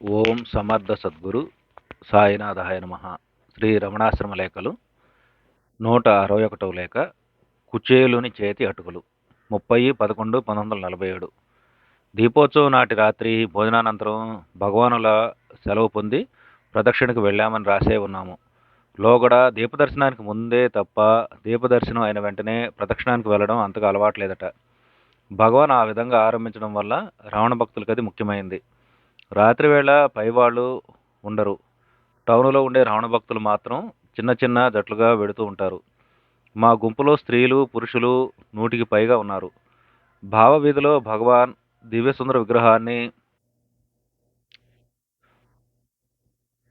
ఓం సమర్థ సద్గురు సాయినాథాయ నమ. శ్రీ రమణాశ్రమ లేఖలు నూట అరవై ఒకటవ లేఖ కుచేలుని చేతి అటుకులు ముప్పై పదకొండు పంతొమ్మిది వందల నలభై ఏడు. దీపోత్సవం నాటి రాత్రి భోజనానంతరం భగవానుల సెలవు పొంది ప్రదక్షిణకు వెళ్ళామని రాసే ఉన్నాము. లోగడ దీపదర్శనానికి ముందే తప్ప దీపదర్శనం అయిన వెంటనే ప్రదక్షిణానికి వెళ్ళడం అంతగా అలవాట్లేదట భగవాన్ ఆ విధంగా ఆరంభించడం వల్ల రావణ భక్తులకి అది ముఖ్యమైంది. రాత్రివేళ పైవాళ్ళు ఉండరు. టౌన్లో ఉండే రావణ భక్తులు మాత్రం చిన్న చిన్న జట్లుగా వెడుతూ ఉంటారు. మా గుంపులో స్త్రీలు పురుషులు నూటికి పైగా ఉన్నారు. భావవీధిలో భగవాన్ దివ్యసుందర విగ్రహాన్ని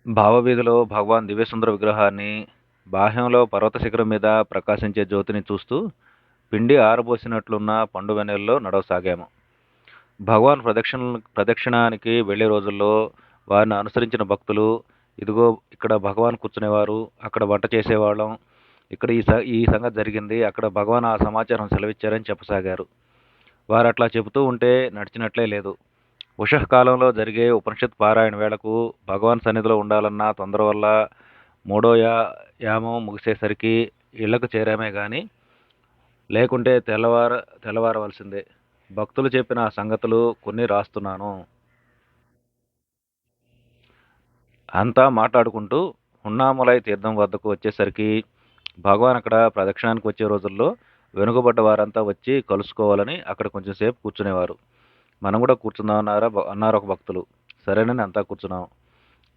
భావవీధిలో భగవాన్ దివ్యసుందర విగ్రహాన్ని బాహ్యంలో పర్వత శిఖరం మీద ప్రకాశించే జ్యోతిని చూస్తూ పిండి ఆరబోసినట్లున్న పండు వెనెల్లో నడవసాగాము. భగవాన్ ప్రదక్షిణ ప్రదక్షిణానికి వెళ్ళే రోజుల్లో వారిని అనుసరించిన భక్తులు ఇదిగో ఇక్కడ భగవాన్ కూర్చునేవారు అక్కడ వంట చేసేవాళ్ళం ఇక్కడ ఈ స ఈ సంగతి జరిగింది అక్కడ భగవాన్ ఆ సమాచారం సెలవిచ్చారని చెప్పసాగారు. వారు అట్లా చెబుతూ ఉంటే నడిచినట్లే లేదు. ఉషఃకాలంలో జరిగే ఉపనిషత్ పారాయణ వేళకు భగవాన్ సన్నిధిలో ఉండాలన్న తొందర వల్ల మూడో యా యామం ముగిసేసరికి ఇళ్ళకు చేరామే కానీ లేకుంటే తెల్లవార తెల్లవారవలసిందే. భక్తులు చెప్పిన సంగతులు కొన్ని రాస్తున్నాను. అంతా మాట్లాడుకుంటూ ఉన్నాములై తీర్థం వద్దకు వచ్చేసరికి భగవాన్ అక్కడ ప్రదక్షిణానికి వచ్చే రోజుల్లో వెనుకబడ్డ వారంతా వచ్చి కలుసుకోవాలని అక్కడ కొంచెం సేపు కూర్చునేవారు. మనం కూడా కూర్చుందాం అన్నారా అన్నారు ఒక భక్తులు. సరేనని అంతా కూర్చున్నాం.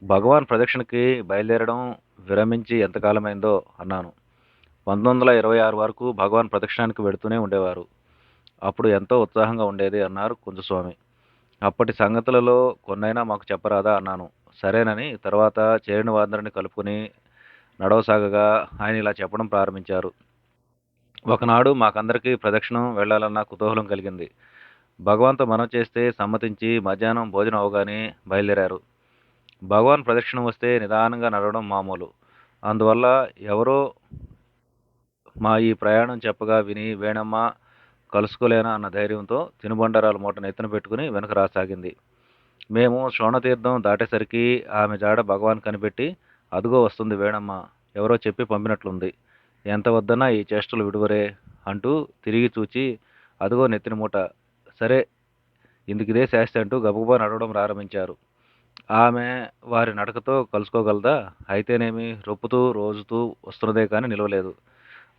భగవాన్ ప్రదక్షిణకి బయలుదేరడం విరమించి ఎంతకాలమైందో అన్నాను. పంతొమ్మిది వందల ఇరవై ఆరు వరకు భగవాన్ ప్రదక్షిణానికి వెడుతూనే ఉండేవారు. అప్పుడు ఎంతో ఉత్సాహంగా ఉండేది అన్నారు కుంజస్వామి. అప్పటి సంగతులలో కొన్నైనా మాకు చెప్పరాదా అన్నాను. సరేనని తర్వాత చేరిన వారందరిని కలుపుకొని నడవసాగగా ఆయన ఇలా చెప్పడం ప్రారంభించారు. ఒకనాడు మాకందరికీ ప్రదక్షిణం వెళ్ళాలన్న కుతూహలం కలిగింది. భగవాన్తో మనం చేస్తే సమ్మతించి మధ్యాహ్నం భోజనం అవగానే బయలుదేరారు. భగవాన్ ప్రదక్షిణం వస్తే నిదానంగా నడవడం మామూలు. అందువల్ల ఎవరో మా ఈ ప్రయాణం చెప్పగా విని వేణమ్మ కలుసుకోలేనా అన్న ధైర్యంతో తినుబండరాల మూటను ఎత్తున పెట్టుకుని వెనక రాసాగింది. మేము శోణతీర్థం దాటేసరికి ఆమె జాడ భగవాన్ కనిపెట్టి అదుగో వస్తుంది వేణమ్మ ఎవరో చెప్పి పంపినట్లుంది. ఎంత వద్దన్నా ఈ చేష్టలు విడువరే అంటూ తిరిగి చూచి అదుగో నెత్తిన మూట. సరే ఇందుకిదే శాస్తి అంటూ గబగబా నడవడం ప్రారంభించారు. ఆమె వారి నడకతో కలుసుకోగలదా? అయితేనేమి రొప్పుతూ రోజుతూ వస్తున్నదే కానీ నిలవలేదు.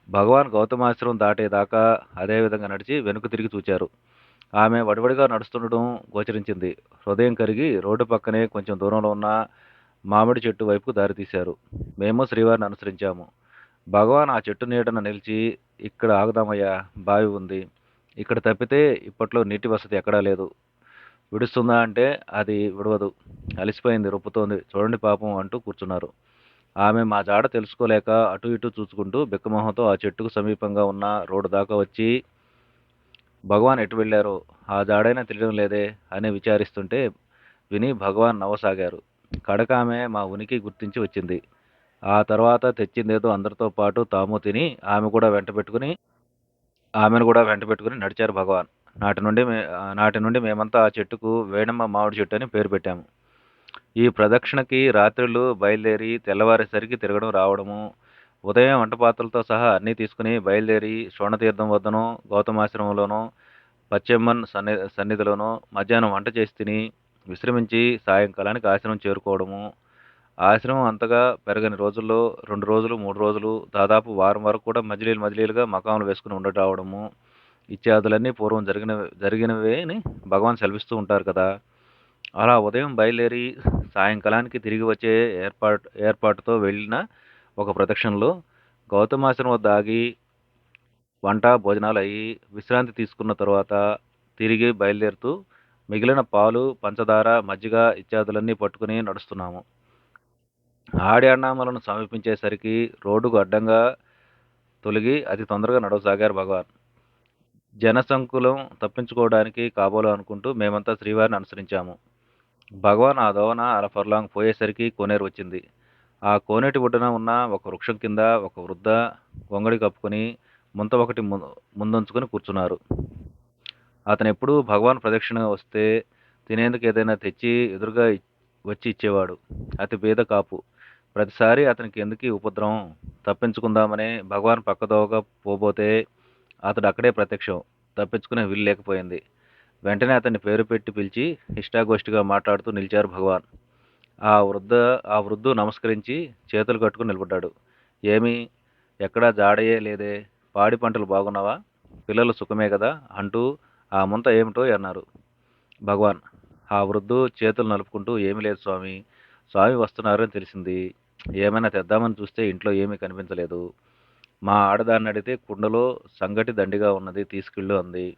భగవాన్ గౌతమాశ్రమం దాటేదాకా అదే విధంగా నడిచి వెనుక తిరిగి చూచారు. ఆమె వడివడిగా నడుస్తుండడం గోచరించింది. హృదయం కరిగి రోడ్డు పక్కనే కొంచెం దూరంలో ఉన్న మామిడి చెట్టు వైపుకు దారితీశారు. మేము శ్రీవారిని అనుసరించాము. భగవాన్ ఆ చెట్టు నీడన నిలిచి ఇక్కడ ఆగుదామయ్యా బావి ఉంది. ఇక్కడ తప్పితే ఇప్పట్లో నీటి వసతి ఎక్కడా లేదు. విడుస్తుందా అంటే అది విడవదు. అలిసిపోయింది రొప్పుతోంది చూడండి పాపం అంటూ కూర్చున్నారు. ఆమె మా జాడ తెలుసుకోలేక అటు ఇటు చూసుకుంటూ బిక్కమొహంతో ఆ చెట్టుకు సమీపంగా ఉన్న రోడ్డు దాకా వచ్చి భగవాన్ ఎటు వెళ్ళారో? ఆ జాడైనా తెలియడం లేదే? అని విచారిస్తుంటే విని భగవాన్ నవ్వసాగారు. కడక ఆమె మా ఉనికి గుర్తించి వచ్చింది. ఆ తర్వాత తెచ్చిందేదో అందరితో పాటు తాము తిని ఆమె కూడా వెంట పెట్టుకుని ఆమెను కూడా వెంట పెట్టుకుని నడిచారు భగవాన్. నాటి నుండి మే నాటి నుండి మేమంతా ఆ చెట్టుకు వేణమ్మ మామిడి చెట్టు అని పేరు పెట్టాము. ఈ ప్రదక్షిణకి రాత్రులు బయలుదేరి తెల్లవారేసరికి తిరగడం రావడము ఉదయం వంట పాత్రలతో సహా అన్నీ తీసుకుని బయలుదేరి శోణతీర్థం వద్దనో గౌతమాశ్రమంలోనో పశ్చిమన్ సన్ని సన్నిధిలోనో మధ్యాహ్నం వంట చేసి తిని విశ్రమించి సాయంకాలానికి ఆశ్రమం చేరుకోవడము. ఆశ్రమం అంతగా పెరగని రోజుల్లో రెండు రోజులు మూడు రోజులు దాదాపు వారం వరకు కూడా మజిలీలు మజిలీలుగా మకాములు వేసుకుని ఉండట రావడము. ఇత్యాదులన్నీ పూర్వం జరిగిన జరిగినవే అని భగవాన్ సెలవిస్తూ ఉంటారు కదా. అలా ఉదయం బయలుదేరి సాయంకాలానికి తిరిగి వచ్చే ఏర్పాటు ఏర్పాటుతో వెళ్ళిన ఒక ప్రదక్షిణలో గౌతమాశ్రమ వద్ద ఆగి వంట భోజనాలు అయ్యి విశ్రాంతి తీసుకున్న తర్వాత తిరిగి బయలుదేరుతూ మిగిలిన పాలు పంచదార మజ్జిగ ఇత్యాదులన్నీ పట్టుకుని నడుస్తున్నాము. ఆడి అన్నామలను సమీపించేసరికి రోడ్డుకు అడ్డంగా తొలగి అతి తొందరగా నడవసాగారు భగవాన్. జనసంకులం తప్పించుకోవడానికి కాబోలు అనుకుంటూ మేమంతా శ్రీవారిని అనుసరించాము. భగవాన్ ఆ దోవన అర ఫర్లాంగ్ పోయేసరికి కోనేరు వచ్చింది. ఆ కోనేటి ఒడ్డున ఉన్న ఒక వృక్షం కింద ఒక వృద్ధ గొంగడి కప్పుకొని ముంత ఒకటి ముందుంచుకొని కూర్చున్నారు. అతను ఎప్పుడూ భగవాన్ ప్రదక్షిణ వస్తే తినేందుకు ఏదైనా తెచ్చి ఎదురుగా వచ్చి ఇచ్చేవాడు. అతి పేద కాపు. ప్రతిసారి అతనికి ఎందుకు ఉపద్రవం? తప్పించుకుందామని భగవాన్ పక్కదోవగా పోబోతే అతడు అక్కడే ప్రత్యక్షం. తప్పించుకునే వీలు లేకపోయింది. వెంటనే అతన్ని పేరు పెట్టి పిలిచి ఇష్టాగోష్ఠిగా మాట్లాడుతూ నిలిచారు భగవాన్. ఆ వృద్ధ ఆ వృద్ధు నమస్కరించి చేతులు కట్టుకుని నిలబడ్డాడు. ఏమి? ఎక్కడా జాడయే లేదే? పాడి పంటలు బాగున్నావా? పిల్లలు సుఖమే కదా? అంటూ ఆ ముంత ఏమిటో అన్నారు. భగవాన్ ఆ వృద్ధు చేతులు నలుపుకుంటూ ఏమీ లేదు స్వామి. స్వామి వస్తున్నారని తెలిసింది. ఏమైనా తెద్దామని చూస్తే ఇంట్లో ఏమీ కనిపించలేదు. మా ఆడదాన్ని అడిగితే కుండలో సంగటి దండిగా ఉన్నది తీసుకెళ్ళు అంది.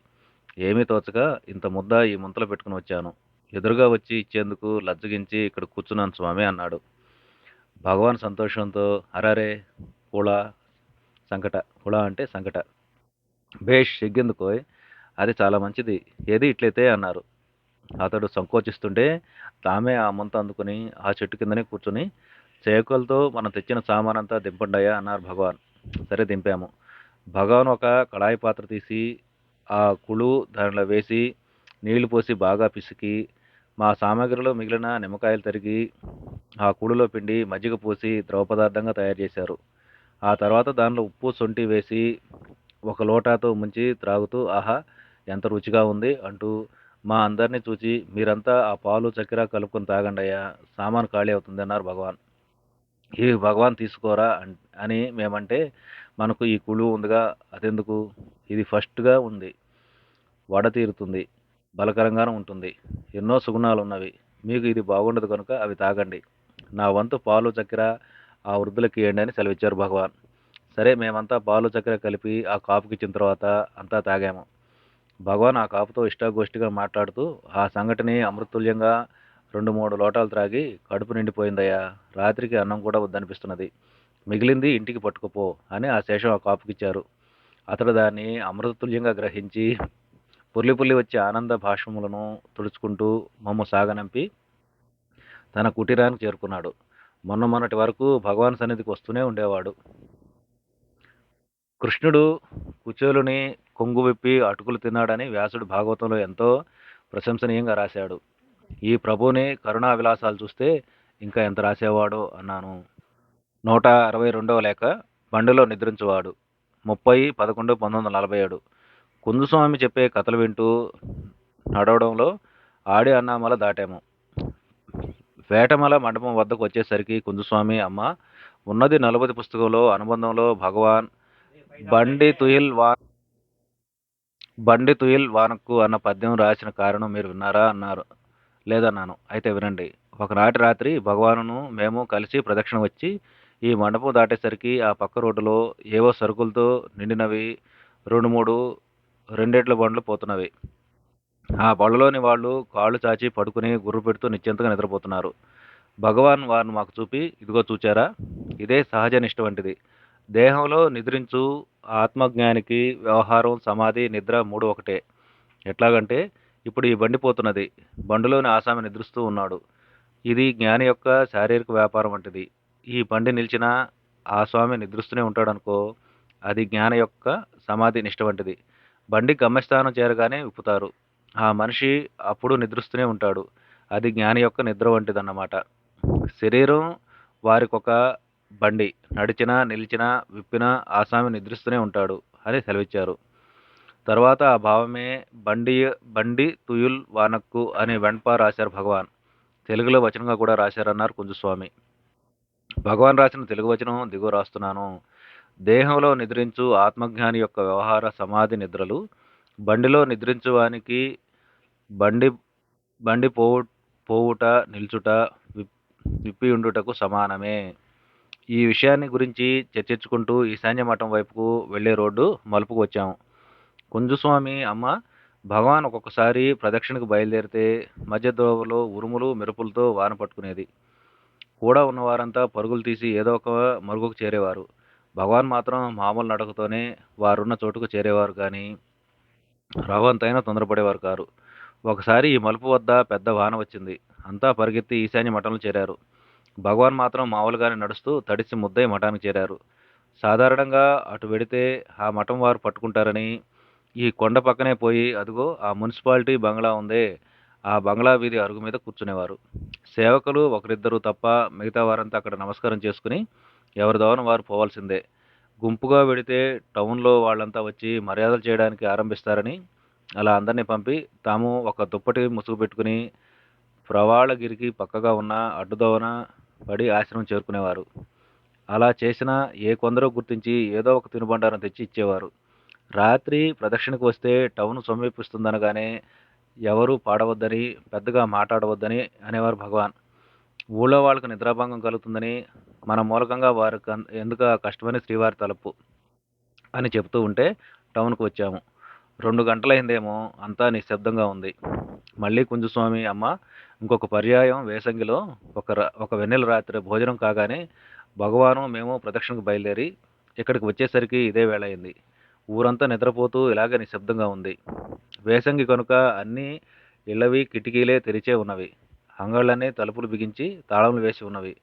ఏమీ తోచక ఇంత ముద్ద ఈ ముంతలో పెట్టుకుని వచ్చాను. ఎదురుగా వచ్చి ఇచ్చేందుకు లజ్జగించి ఇక్కడ కూర్చున్నాను స్వామి అన్నాడు. భగవాన్ సంతోషంతో అరారే పుళ సంకట కుళ అంటే సంకట. భేష్ సిగ్గెందుకోయ్ అది చాలా మంచిది. ఏది ఇట్లయితే అన్నారు. అతడు సంకోచిస్తుంటే తామే ఆ ముంత అందుకుని ఆ చెట్టు కిందనే కూర్చుని చేకులతో మనం తెచ్చిన సామానంతా దింపండాయా అన్నారు భగవాన్. సరే దింపాము. భగవాన్ ఒక కళాయి పాత్ర తీసి ఆ కుళు దానిలో వేసి నీళ్ళు పోసి బాగా పిసికి మా సామాగ్రిలో మిగిలిన నిమ్మకాయలు తరిగి ఆ కుడులో పిండి మజ్జిగ పోసి ద్రవ పదార్థంగా తయారు చేశారు. ఆ తర్వాత దానిలో ఉప్పు సొంటి వేసి ఒక లోటాతో ముంచి త్రాగుతూ ఆహా ఎంత రుచిగా ఉంది అంటూ మా అందరినీ చూచి మీరంతా ఆ పాలు చక్కెర కలుపుకొని తాగండి అయ్యా సామాను ఖాళీ అవుతుంది అన్నారు భగవాన్. ఈ భగవాన్ తీసుకోరా అని మేమంటే మనకు ఈ కుళ్ళు ఉందిగా అదెందుకు? ఇది ఫస్ట్గా ఉంది. వడ తీరుతుంది. బలకరంగానే ఉంటుంది. ఎన్నో సుగుణాలు ఉన్నవి మీకు ఇది బాగుండదు కనుక అవి తాగండి. నా వంతు పాలు చక్కెర ఆ వృద్ధులకి ఇవ్వండి అని సెలవిచ్చారు భగవాన్. సరే మేమంతా పాలు చక్కెర కలిపి ఆ కాపుకి ఇచ్చిన తర్వాత అంతా తాగాము. భగవాన్ ఆ కాపుతో ఇష్టాగోష్ఠిగా మాట్లాడుతూ ఆ సంఘటని అమృతుల్యంగా రెండు మూడు లోటాలు త్రాగి కడుపు నిండిపోయిందయ్యా. రాత్రికి అన్నం కూడా వద్దనిపిస్తున్నది. మిగిలింది ఇంటికి పట్టుకుపో అని ఆ శేషం ఆ కాపుకిచ్చారు. అతడు దాన్ని అమృతతుల్యంగా గ్రహించి పుర్లి పుర్లి వచ్చే ఆనంద భాషములను తుడుచుకుంటూ మమ్మ సాగనంపి తన కుటీరానికి చేరుకున్నాడు. మొన్న మొన్నటి వరకు భగవాన్ సన్నిధికి వస్తూనే ఉండేవాడు. కృష్ణుడు కుచేలుని కొంగు విప్పి అటుకులు తిన్నాడని వ్యాసుడు భాగవతంలో ఎంతో ప్రశంసనీయంగా రాశాడు. ఈ ప్రభుని కరుణా విలాసాలు చూస్తే ఇంకా ఎంత రాసేవాడో అన్నాను. నూట అరవై రెండవ లేఖ బండిలో నిద్రించేవాడు. ముప్పై పదకొండు పంతొమ్మిది వందల నలభై ఏడు. కుందుస్వామి చెప్పే కథలు వింటూ నడవడంలో ఆడి అన్నామల దాటాము. వేటమల మండపం వద్దకు వచ్చేసరికి కుందుస్వామి అమ్మ ఉన్నది నలుబది పుస్తకంలో అనుబంధంలో భగవాన్ బండి తుయిల్ వా బండి తుయిల్ వానక్కు అన్న పద్యం రాసిన కారణం మీరు విన్నారా? అన్నారు. లేదన్నాను. అయితే వినండి. ఒకనాటి రాత్రి భగవానును మేము కలిసి ప్రదక్షిణ వచ్చి ఈ మండపం దాటేసరికి ఆ పక్క రోడ్డులో ఏవో సరుకులతో నిండినవి రెండు మూడు రెండేట్ల బండ్లు పోతున్నవి. ఆ బళ్ళలోని వాళ్ళు కాళ్ళు చాచి పడుకుని గుర్రు పెడుతూ నిశ్చింతగా నిద్రపోతున్నారు. భగవాన్ వారిని మాకు చూపి ఇదిగో చూచారా? ఇదే సహజ నిష్ట వంటిది. దేహంలో నిద్రించు ఆత్మజ్ఞానికి వ్యవహారం సమాధి నిద్ర మూడు ఒకటే. ఎట్లాగంటే ఇప్పుడు ఈ బండి పోతున్నది. బండిలోని ఆసామి నిద్రిస్తూ ఉన్నాడు. ఇది జ్ఞాని యొక్క శారీరక వ్యాపారం వంటిది. ఈ బండి నిలిచినా ఆ స్వామి నిద్రిస్తూనే ఉంటాడు అనుకో అది జ్ఞాన యొక్క సమాధి నిష్ట వంటిది. బండి గమ్యస్థానం చేరగానే విప్పుతారు. ఆ మనిషి అప్పుడు నిద్రిస్తూనే ఉంటాడు. అది జ్ఞాని యొక్క నిద్ర వంటిదన్నమాట. శరీరం వారికొక బండి. నడిచినా నిలిచినా విప్పినా ఆసామి నిద్రిస్తూనే ఉంటాడు అని సెలవిచ్చారు. తర్వాత ఆ భావమే బండి బండి తుయుల్ వానక్కు అని వెంటపా రాశారు భగవాన్. తెలుగులో వచనంగా కూడా రాశారన్నారు కుంజుస్వామి. భగవాన్ రాసిన తెలుగు వచనం దిగువ రాస్తున్నాను. దేహంలో నిద్రించు ఆత్మజ్ఞాని యొక్క వ్యవహార సమాధి నిద్రలు బండిలో నిద్రించువానికి బండి బండి పోవు పోవుట నిల్చుట విప్- సమానమే. ఈ విషయాన్ని గురించి చర్చించుకుంటూ ఈశాన్య మఠం వైపుకు వెళ్ళే రోడ్డు మలుపుకు వచ్చాము కుంజుస్వామి అమ్మ భగవాన్ ఒక్కొక్కసారి ప్రదక్షిణకు బయలుదేరితే మధ్య దోవలో ఉరుములు మెరుపులతో వాన పట్టుకునేది. కూడా ఉన్నవారంతా పరుగులు తీసి ఏదో ఒక మరుగుకు చేరేవారు. భగవాన్ మాత్రం మామూలు నడకతోనే వారున్న చోటుకు చేరేవారు కానీ రవంతైనా తొందరపడేవారు కారు. ఒకసారి ఈ మలుపు వద్ద పెద్ద వాన వచ్చింది. అంతా పరిగెత్తి ఈశాన్య మఠంలో చేరారు. భగవాన్ మాత్రం మామూలుగానే నడుస్తూ తడిసి ముద్దై మఠానికి చేరారు. సాధారణంగా అటు వెడితే ఆ మఠం వారు పట్టుకుంటారని ఈ కొండ పక్కనే పోయి అదిగో ఆ మున్సిపాలిటీ బంగ్లా ఉంది. ఆ బంగ్లా వీధి అరుగు మీద కూర్చునేవారు. సేవకులు ఒకరిద్దరు తప్ప మిగతా వారంతా అక్కడ నమస్కారం చేసుకుని ఎవరి దోవన వారు పోవాల్సిందే. గుంపుగా వెడితే టౌన్లో వాళ్ళంతా వచ్చి మర్యాదలు చేయడానికి ఆరంభిస్తారని అలా అందరినీ పంపి తాము ఒక దుప్పటి ముసుగు పెట్టుకుని ప్రవాళగిరికి పక్కగా ఉన్న అడ్డుదోవన పడి ఆశ్రమం చేరుకునేవారు. అలా చేసినా ఏ కొందరో గుర్తించి ఏదో ఒక తినుబండారం తెచ్చి ఇచ్చేవారు. రాత్రి ప్రదక్షిణకు వస్తే టౌన్ సమీపిస్తుందనగానే ఎవరు పాడవద్దని పెద్దగా మాట్లాడవద్దని అనేవారు భగవాన్. ఊళ్ళో వాళ్ళకు నిద్రాభంగం కలుగుతుందని మన మూలకంగా వారికి ఎందుక ఎందుకు కష్టమని శ్రీవారి తలుపు అని చెప్తూ ఉంటే టౌన్కు వచ్చాము. రెండు గంటలైందేమో అంతా నిశ్శబ్దంగా ఉంది. మళ్ళీ కుంజుస్వామి అమ్మ ఇంకొక పర్యాయం వేసంగిలో ఒక ఒక వెన్నెల రాత్రి భోజనం కాగానే భగవాను మేము ప్రదక్షిణకు బయలుదేరి ఇక్కడికి వచ్చేసరికి ఇదే వేళ అయింది. ఊరంతా నిద్రపోతూ ఇలాగే నిశ్శబ్దంగా ఉంది. వేసంగి కనుక అన్నీ ఇళ్ళవి కిటికీలే తెరిచే ఉన్నవి. అంగళ్ళనే తలుపులు బిగించి తాళములు వేసి ఉన్నవి.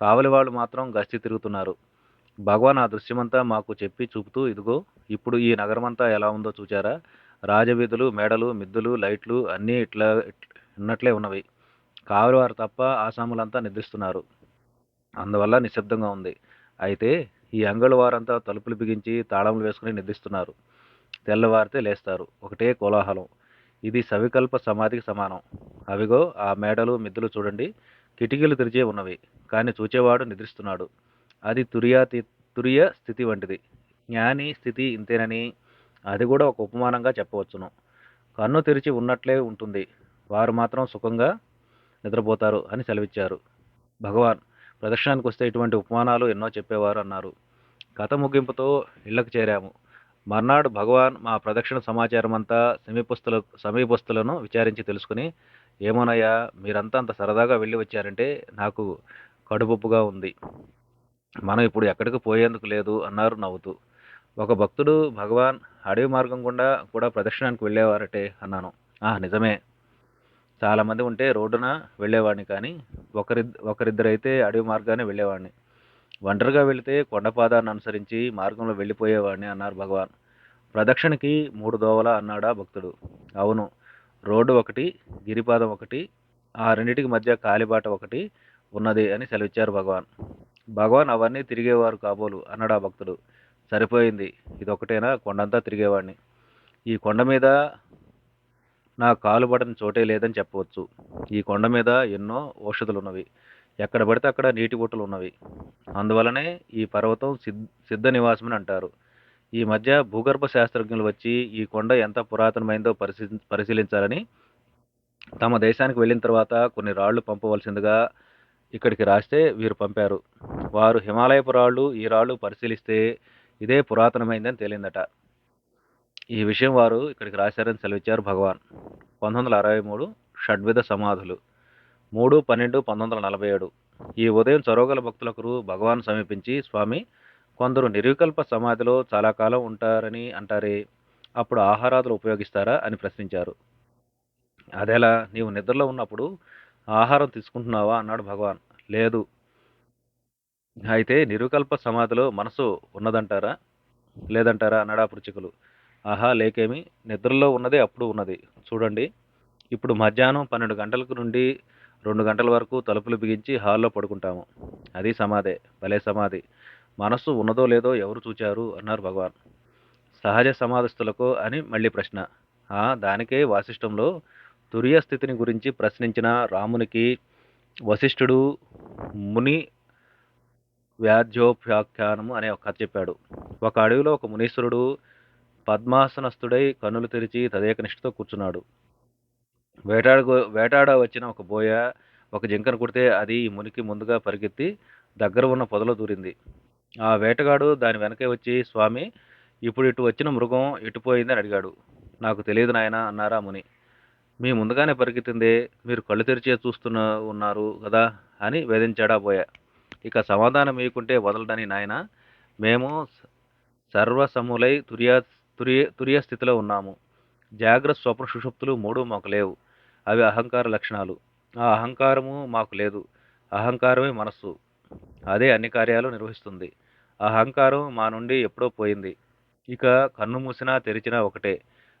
కావలి వాళ్ళు మాత్రం గస్తి తిరుగుతున్నారు. భగవాన్ ఆ దృశ్యమంతా మాకు చెప్పి చూపుతూ ఇదిగో ఇప్పుడు ఈ నగరమంతా ఎలా ఉందో చూచారా? రాజవీధులు మేడలు మిద్దులు లైట్లు అన్నీ ఇట్లా ఉన్నట్లే ఉన్నవి. కావలి వారు తప్ప ఆసాములంతా నిద్రిస్తున్నారు. అందువల్ల నిశ్శబ్దంగా ఉంది. అయితే ఈ అంగళ వారంతా తలుపులు బిగించి తాళములు వేసుకుని నిద్రిస్తున్నారు. తెల్లవారితే లేస్తారు. ఒకటే కోలాహలం. ఇది సవికల్ప సమాధికి సమానం. అవిగో ఆ మేడలు మిద్దులు చూడండి. కిటికీలు తెరిచే ఉన్నవి. కానీ చూచేవాడు నిద్రిస్తున్నాడు. అది తురియాతి తురియ స్థితి వంటిది. జ్ఞాని స్థితి ఇంతేనని అది కూడా ఒక ఉపమానంగా చెప్పవచ్చును. కన్ను తెరిచి ఉన్నట్లే ఉంటుంది. వారు మాత్రం సుఖంగా నిద్రపోతారు అని సెలవిచ్చారు. భగవాన్ ప్రదర్శనానికి వస్తే ఇటువంటి ఉపమానాలు ఎన్నో చెప్పేవారు అన్నారు కథ ముగింపుతో ఇళ్ళకు చేరాము. మర్నాడు భగవాన్ మా ప్రదక్షిణ సమాచారం అంతా సమీపస్తుల సమీపస్తులను విచారించి తెలుసుకుని ఏమోనయ్యా మీరంతా అంత సరదాగా వెళ్ళి వచ్చారంటే నాకు కడుపుగా ఉంది. మనం ఇప్పుడు ఎక్కడికి పోయేందుకు లేదు అన్నారు నవ్వుతూ. ఒక భక్తుడు భగవాన్ అడవి మార్గం గుండా కూడా ప్రదక్షిణానికి వెళ్ళేవారటే అన్నాను. ఆ నిజమే. చాలామంది ఉంటే రోడ్డున వెళ్ళేవాడిని కానీ ఒకరి ఒకరిద్దరైతే అడవి మార్గాన్ని వెళ్ళేవాడిని. ఒంటరిగా వెళితే కొండపాదాన్ని అనుసరించి మార్గంలో వెళ్ళిపోయేవాడిని అన్నారు భగవాన్. ప్రదక్షిణకి మూడు దోవల అన్నాడా భక్తుడు. అవును రోడ్డు ఒకటి గిరిపాదం ఒకటి ఆ రెండిటికి మధ్య కాలిబాట ఒకటి ఉన్నది అని సెలవిచ్చారు భగవాన్. భగవాన్ అవన్నీ తిరిగేవారు కాబోలు అన్నాడు ఆ భక్తుడు. సరిపోయింది ఇదొకటేనా కొండంతా తిరిగేవాడిని. ఈ కొండ మీద నా కాలు పడని చోటే లేదని చెప్పవచ్చు. ఈ కొండ మీద ఎన్నో ఔషధులు ఉన్నవి ఎక్కడ పడితే అక్కడ నీటి బొట్టులు ఉన్నవి. అందువలనే ఈ పర్వతం సిద్ సిద్ధ నివాసమని అంటారు. ఈ మధ్య భూగర్భ శాస్త్రజ్ఞులు వచ్చి ఈ కొండ ఎంత పురాతనమైందో పరిశీ పరిశీలించాలని తమ దేశానికి వెళ్ళిన తర్వాత కొన్ని రాళ్ళు పంపవలసిందిగా ఇక్కడికి రాస్తే వీరు పంపారు. వారు హిమాలయపు రాళ్ళు ఈ రాళ్ళు పరిశీలిస్తే ఇదే పురాతనమైందని తేలిందట. ఈ విషయం వారు ఇక్కడికి రాశారని సెలవిచ్చారు భగవాన్. పంతొమ్మిది వందల అరవై మూడు షడ్విధ సమాధులు. మూడు పన్నెండు పంతొమ్మిది వందల నలభై ఏడు. ఈ ఉదయం చొరవగల భక్తులకు భగవాన్ సమీపించి స్వామి కొందరు నిర్వికల్ప సమాధిలో చాలా కాలం ఉంటారని అంటారే అప్పుడు ఆహారాదులు ఉపయోగిస్తారా? అని ప్రశ్నించారు. అదేలా నీవు నిద్రలో ఉన్నప్పుడు ఆహారం తీసుకుంటున్నావా? అన్నాడు భగవాన్. లేదు. అయితే నిరుకల్ప సమాధిలో మనసు ఉన్నదంటారా? లేదంటారా? అన్నాడు ఆ పృచికులు ఆహా లేకేమి. నిద్రలో ఉన్నదే అప్పుడు ఉన్నది. చూడండి. ఇప్పుడు మధ్యాహ్నం పన్నెండు గంటలకు నుండి రెండు గంటల వరకు తలుపులు బిగించి హాల్లో పడుకుంటాము. అది సమాధే. భలే సమాధి. మనస్సు ఉన్నదో లేదో ఎవరు చూచారు? అన్నారు భగవాన్. సహజ సమాధిస్తులకు అని మళ్ళీ ప్రశ్న. ఆ దానికే వాసిష్టంలో తురియ స్థితిని గురించి ప్రశ్నించిన రామునికి వశిష్ఠుడు ముని వ్యాధ్యోపాఖ్యానము అనే ఒక కథ చెప్పాడు. ఒక అడవిలో ఒక మునీశ్వరుడు పద్మాసనస్థుడై కన్నులు తెరిచి తదేక నిష్ఠతో కూర్చున్నాడు. వేటాడు వేటాడ వచ్చిన ఒక బోయ ఒక జింకను కుడితే అది ఈ మునికి ముందుగా పరిగెత్తి దగ్గర ఉన్న పొదలో దూరింది. ఆ వేటగాడు దాని వెనకే వచ్చి స్వామి ఇప్పుడు ఇటు వచ్చిన మృగం ఇటుపోయిందని అడిగాడు. నాకు తెలియదు నాయన అన్నారా ముని. మీ ముందుగానే పరిగెత్తిందే మీరు కళ్ళు తెరిచే చూస్తున్న ఉన్నారు కదా అని వేధించాడా బోయ. ఇక సమాధానం ఇవ్వకుంటే వదలడని నాయన మేము సర్వసములై తుర్యా తురియ తురియ స్థితిలో ఉన్నాము. జాగ్రత్త స్వప్న సుషుప్తులు మూడు మాకు లేవు. అవి అహంకార లక్షణాలు. ఆ అహంకారము మాకు లేదు. అహంకారమే మనస్సు. అదే అన్ని కార్యాలు నిర్వహిస్తుంది. ఆ అహంకారం మా నుండి ఎప్పుడో పోయింది. ఇక కన్ను మూసినా తెరిచినా ఒకటే.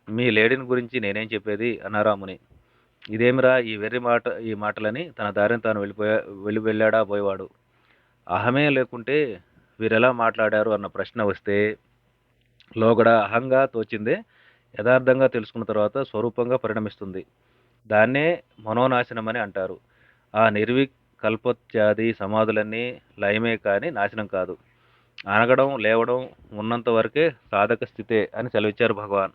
మీ లేడీని గురించి నేనేం చెప్పేది? అన్నారాముని ఇదేమిరా ఈ వెర్రి మాట ఈ మాటలని తన దారిని తాను వెళ్ళిపోయా వెళ్ళి వెళ్ళాడా పోయేవాడు అహమే లేకుంటే వీరెలా మాట్లాడారు అన్న ప్రశ్న వస్తే లోగడ అహంగా తోచిందే యథార్థంగా తెలుసుకున్న తర్వాత స్వరూపంగా పరిణమిస్తుంది. దాన్నే మనోనాశనం అని అంటారు. ఆ నిర్వికల్పత్యాది సమాధులన్నీ లయమే కానీ నాశనం కాదు. అనగడం లేవడం ఉన్నంత వరకే సాధక స్థితే అని సెలవిచ్చారు భగవాన్.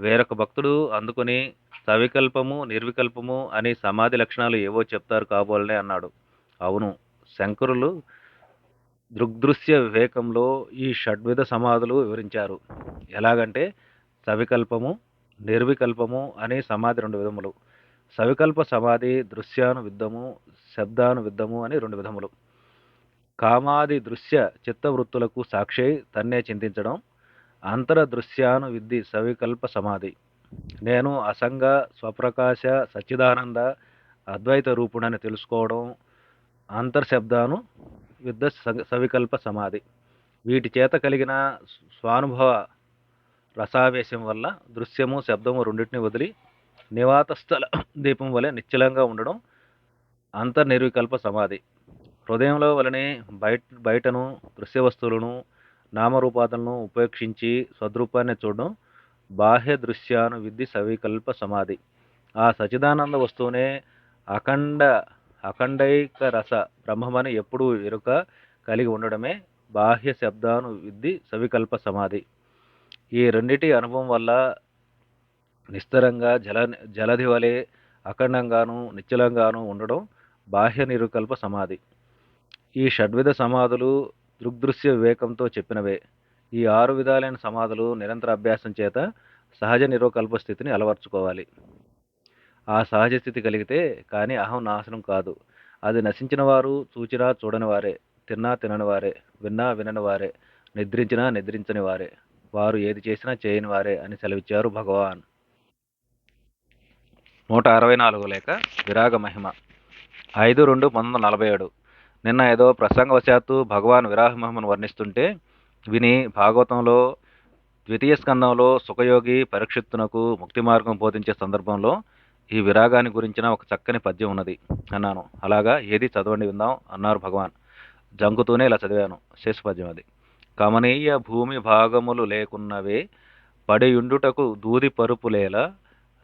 వేరొక భక్తుడు అందుకొని సవికల్పము నిర్వికల్పము అని సమాధి లక్షణాలు ఏవో చెప్తారు కాబోలనే అన్నాడు. అవును శంకరులు దృగ్దృశ్య వివేకంలో ఈ షడ్విధ సమాధులు వివరించారు. ఎలాగంటే సవికల్పము నిర్వికల్పము అనే సమాధి రెండు విధములు. సవికల్ప సమాధి దృశ్యాను విద్ధము అని రెండు విధములు. కామాది దృశ్య చిత్తవృత్తులకు సాక్షి తన్నే చింతించడం అంతర దృశ్యాను విద్ది సవికల్ప సమాధి. నేను అసంగ స్వప్రకాశ సచ్చిదానంద అద్వైత రూపుడని తెలుసుకోవడం అంతర్శబ్దాను యుద్ధ సవికల్ప సమాధి. వీటి చేత కలిగిన స్వానుభవ రసావేశం వల్ల దృశ్యము శబ్దము రెండింటిని వదిలి నివాత స్థల దీపం వలె నిశ్చలంగా ఉండడం అంతర్నిర్వికల్ప సమాధి. హృదయంలో వలనే బయట బయటను దృశ్య వస్తువులను నామరూపాతలను ఉపేక్షించి సద్రూపాన్ని చూడడం బాహ్య దృశ్యాను విద్ధి సవికల్ప సమాధి. ఆ సచిదానంద వస్తువునే అఖండ అఖండైక రస బ్రహ్మమని ఎప్పుడూ ఎరుక కలిగి ఉండడమే బాహ్య శబ్దాను విద్ధి సవికల్ప సమాధి. ఈ రెండిటి అనుభవం వల్ల నిస్తరంగా జల జలధి వలె అఖండంగాను నిశ్చలంగాను ఉండడం బాహ్య నిరుకల్ప సమాధి. ఈ షడ్విధ సమాధులు దృగ్దృశ్య వివేకంతో చెప్పినవే. ఈ ఆరు విధాలైన సమాధులు నిరంతర అభ్యాసం చేత సహజ నిరోకల్ప స్థితిని అలవర్చుకోవాలి. ఆ సహజ స్థితి కలిగితే కానీ అహం నాశనం కాదు. అది నశించిన వారు చూచినా చూడని వారే తిన్నా తినని వారే విన్నా వినని వారే నిద్రించినా నిద్రించని వారే వారు ఏది చేసినా చేయని వారే అని సెలవిచ్చారు భగవాన్. నూట అరవై నాలుగు లేక విరాగ మహిమ. ఐదు రెండు పంతొమ్మిది వందల నలభై ఏడు. నిన్న ఏదో ప్రసంగవశాత్తు భగవాన్ విరాగ మహిమను వర్ణిస్తుంటే విని భాగవతంలో ద్వితీయ స్కందంలో సుఖయోగి పరీక్షిత్తునకు ముక్తి మార్గం బోధించే సందర్భంలో ఈ విరాగాన్ని గురించిన ఒక చక్కని పద్యం ఉన్నది అన్నాను. అలాగా ఏది చదవండి విందాం అన్నారు భగవాన్. జంకుతూనే ఇలా చదివాను. శేష పద్యం అది. కమనీయ భూమి భాగములు లేకున్నవే పడియుండుటకు దూది పరుపులేల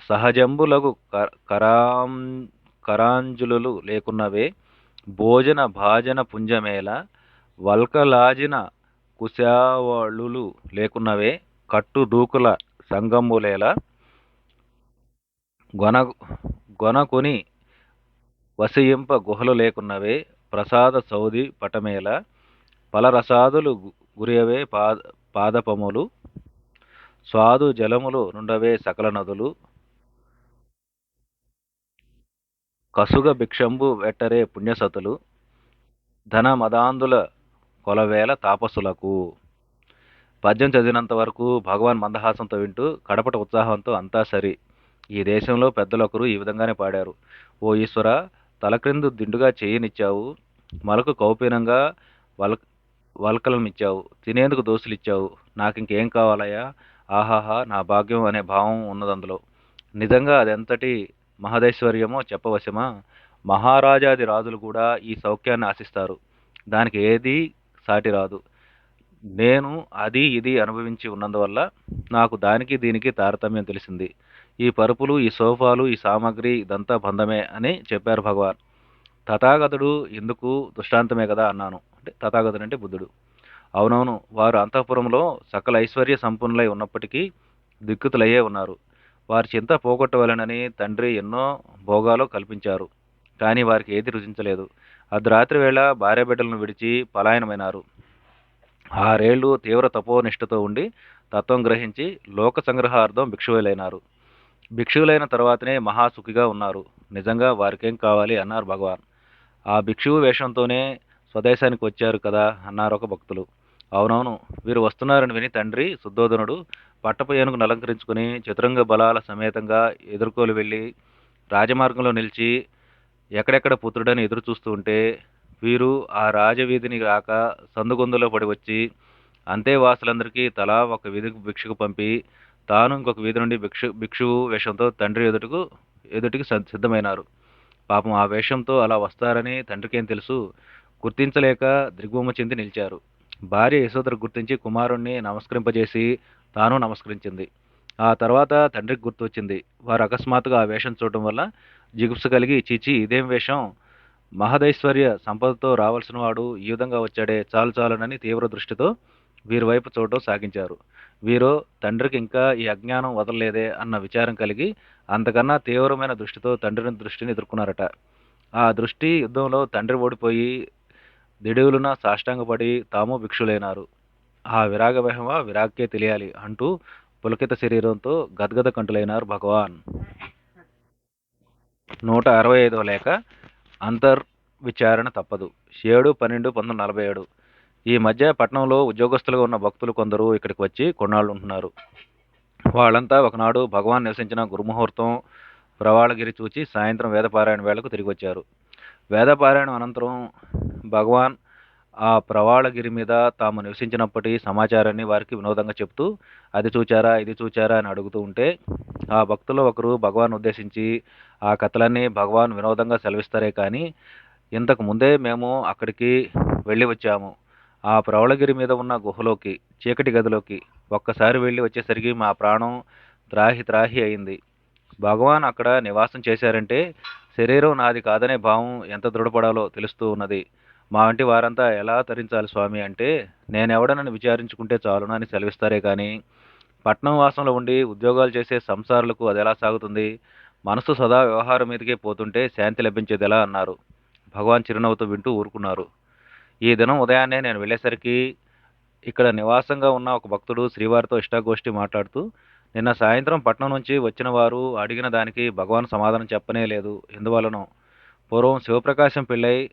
సహజంబులకు క- కరాం కరాంజులు లేకున్నవే భోజన భాజన పుంజమేల వల్కలాజిన కుశావళులు లేకున్నవే కట్టు దూకుల సంగంబులేల గొన గొనకొని వసయింప గుహలు లేకున్నవే ప్రసాద సౌది పటమేల పలరసాదులు గురియవే పాద పాదపములు స్వాదు జలములు నుండవే సకల నదులు కసుగ భిక్షంబు వెట్టరే పుణ్యసతులు ధన మదాంధుల కొలవేల తాపసులకు. పద్యం చదివినంత వరకు భగవాన్ మందహాసంతో వింటూ కడపట ఉత్సాహంతో అంతా సరి. ఈ దేశంలో పెద్దలొకరు ఈ విధంగానే పాడారు. ఓ ఈశ్వర తలక్రిందు దిండుగా చేయనిచ్చావు. మలకు కౌపీనంగా వల్ వల్కలనిచ్చావు. తినేందుకు దోసులిచ్చావు నాకు ఇంకేం కావాలయ్యా? ఆహాహా నా భాగ్యం అనే భావం ఉన్నది అందులో నిజంగా అదెంతటి మహదైశ్వర్యమో చెప్పవశమా మహారాజాది రాజులు కూడా ఈ సౌఖ్యాన్ని ఆశిస్తారు. దానికి ఏది సాటి రాదు. నేను అది ఇది అనుభవించి ఉన్నందువల్ల నాకు దానికి దీనికి తారతమ్యం తెలిసింది. ఈ పరుపులు ఈ సోఫాలు ఈ సామాగ్రి ఇదంతా బంధమే అని చెప్పారు భగవాన్. తథాగతుడు ఎందుకు దృష్టాంతమే కదా అన్నాను. అంటే తథాగతుడు అంటే బుద్ధుడు. అవునవును వారు అంతఃపురంలో సకల ఐశ్వర్య సంపన్నులై ఉన్నప్పటికీ దిక్కుతులయ్యే ఉన్నారు. వారి చింత పోగొట్టవలనని తండ్రి ఎన్నో భోగాలు కల్పించారు. కానీ వారికి ఏది రుచించలేదు. అర్ధరాత్రి వేళ భార్య బిడ్డలను విడిచి పలాయనమైనారు. ఆరేళ్ళు తీవ్ర తపోనిష్టతో ఉండి తత్వం గ్రహించి లోక సంగ్రహార్థం భిక్షువులైనారు. భిక్షువులైన తర్వాతనే మహాసుఖిగా ఉన్నారు. నిజంగా వారికేం కావాలి? అన్నారు భగవాన్. ఆ భిక్షువు వేషంతోనే స్వదేశానికి వచ్చారు కదా? అన్నారు ఒక భక్తులు. అవునవును వీరు వస్తున్నారని విని తండ్రి శుద్ధోధనుడు పట్టపు ఏనుగును అలంకరించుకుని చతురంగ బలాల సమేతంగా ఎదుర్కోలు వెళ్ళి రాజమార్గంలో నిలిచి ఎక్కడెక్కడ పుత్రుడని ఎదురు చూస్తూ ఉంటే వీరు ఆ రాజవీధిని రాక సందుగొందులో పడి వచ్చి అంతేవాసులందరికీ తలా ఒక విధి భిక్షకు పంపి తాను ఇంకొక వీధి నుండి భిక్షు భిక్షువు వేషంతో తండ్రి ఎదుటకు ఎదుటికి సిద్ధమైనారు. పాపం ఆ వేషంతో అలా వస్తారని తండ్రికేం తెలుసు. గుర్తించలేక దిగ్భూమ చెంది నిలిచారు. భార్య యశోదరు గుర్తించి కుమారుణ్ణి నమస్కరింపజేసి తాను నమస్కరించింది. ఆ తర్వాత తండ్రికి గుర్తు వచ్చింది వారు అకస్మాత్తుగా ఆ వేషం చూడటం వల్ల జిగుప్స కలిగి చీచి ఇదేం వేషం? మహదైశ్వర్య సంపదతో రావాల్సిన వాడు ఈ విధంగా వచ్చాడే చాలు చాలునని తీవ్ర దృష్టితో వీరి వైపు చూడటం సాగించారు. వీరు తండ్రికి ఇంకా ఈ అజ్ఞానం వదలలేదే అన్న విచారం కలిగి అంతకన్నా తీవ్రమైన దృష్టితో తండ్రిని దృష్టిని ఎదుర్కొన్నారట. ఆ దృష్టి యుద్ధంలో తండ్రి ఓడిపోయి దిడుగులున సాష్టాంగపడి తాము భిక్షులైనారు. ఆ విరాగ మహిమ విరాగ్కే తెలియాలి అంటూ పులకిత శరీరంతో గద్గద కంటులైనారు భగవాన్. నూట అరవై ఐదవ లేఖ అంతర్ విచారణ తప్పదు. ఏడు పన్నెండు పంతొమ్మిది నలభై ఏడు. ఈ మధ్య పట్టణంలో ఉద్యోగస్తులుగా ఉన్న భక్తులు కొందరు ఇక్కడికి వచ్చి కొన్నాళ్ళు ఉంటున్నారు వాళ్ళంతా ఒకనాడు భగవాన్ నివసించిన గురుముహూర్తం ప్రవాళగిరి చూచి సాయంత్రం వేదపారాయణ వేళకు తిరిగి వచ్చారు వేదపారాయణం అనంతరం భగవాన్ ఆ ప్రవాళగిరి మీద తాము నివసించినప్పటి సమాచారాన్ని వారికి వినోదంగా చెప్తూ అది చూచారా ఇది చూచారా అని అడుగుతూ ఉంటే ఆ భక్తులు ఒకరు భగవాన్ ఉద్దేశించి ఆ కథలన్నీ భగవాన్ వినోదంగా సెలవిస్తారే కానీ ఇంతకు ముందే మేము అక్కడికి వెళ్ళి వచ్చాము. ఆ ప్రవళగిరి మీద ఉన్న గుహలోకి చీకటి గదిలోకి ఒక్కసారి వెళ్ళి వచ్చేసరికి మా ప్రాణం త్రాహి త్రాహి అయింది. భగవాన్ అక్కడ నివాసం చేశారంటే శరీరం నాది కాదనే భావం ఎంత దృఢపడాలో తెలుస్తూ ఉన్నది. మా వంటి వారంతా ఎలా తరించాలి స్వామి అంటే నేనెవడనని విచారించుకుంటే చాలునని సెలవిస్తారే కానీ పట్నం వాసంలో ఉండి ఉద్యోగాలు చేసే సంసారులకు అది ఎలా సాగుతుంది? మనసు సదా వ్యవహారం మీదకే పోతుంటే శాంతి లభించేది ఎలా అన్నారు. భగవాన్ చిరునవ్వుతో వింటూ ఊరుకున్నారు. ఈ దినం ఉదయాన్నే నేను వెళ్ళేసరికి ఇక్కడ నివాసంగా ఉన్న ఒక భక్తుడు శ్రీవారితో ఇష్టాగోష్ఠి మాట్లాడుతూ నిన్న సాయంత్రం పట్నం నుంచి వచ్చిన వారు అడిగిన దానికి భగవాన్ సమాధానం చెప్పనే లేదు. ఎందువలనో? పూర్వం శివప్రకాశం పెళ్ళై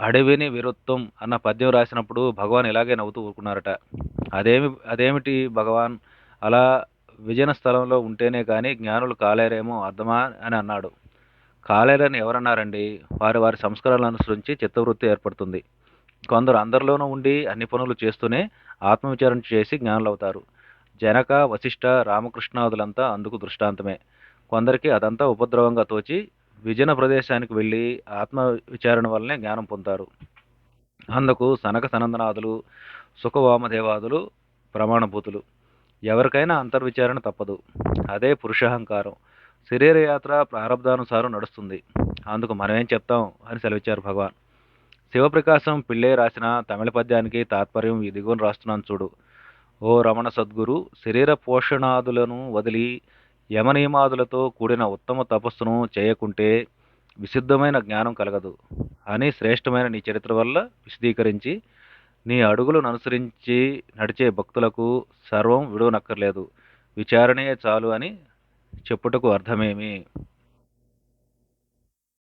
అడవిని విరుత్వం అన్న పద్యం రాసినప్పుడు భగవాన్ ఇలాగే నవ్వుతూ ఊరుకున్నారట. అదేమి అదేమిటి భగవాన్? అలా విజయన స్థలంలో ఉంటేనే కానీ జ్ఞానులు కాలేరేమో అర్థమా? అని అన్నాడు. కాలేరని ఎవరన్నారండి? వారి వారి సంస్కారాలను అనుసరించి చిత్తవృత్తి ఏర్పడుతుంది. కొందరు అందరిలోనూ ఉండి అన్ని పనులు చేస్తూనే ఆత్మవిచారణ చేసి జ్ఞానులవుతారు. జనక వశిష్ఠ రామకృష్ణాదులంతా అందుకు దృష్టాంతమే. కొందరికి అదంతా ఉపద్రవంగా తోచి విజన ప్రదేశానికి వెళ్ళి ఆత్మ విచారణ వల్లనే జ్ఞానం పొందుతారు. అందుకు సనక సనందనాదులు సుఖవామదేవాదులు ప్రమాణభూతులు. ఎవరికైనా అంతర్విచారణ తప్పదు. అదే పురుషాహంకారం. శరీరయాత్ర ప్రారంధానుసారం నడుస్తుంది. అందుకు మనమేం చెప్తాం అని సెలవిచ్చారు భగవాన్. శివప్రకాశం పిళ్ళే రాసిన తమిళ పద్యానికి తాత్పర్యం ఇదిగోని రాస్తున్నాను చూడు. ఓ రమణ సద్గురు శరీర పోషణాదులను వదిలి యమనియమాదులతో కూడిన ఉత్తమ తపస్సును చేయకుంటే విశుద్ధమైన జ్ఞానం కలగదు. అని శ్రేష్టమైన నీ చరిత్ర వల్ల విశదీకరించి నీ అడుగులను అనుసరించి నడిచే భక్తులకు సర్వం విడువనక్కర్లేదు. విచారణే చాలు అని చెప్పుటకు అర్థమేమి?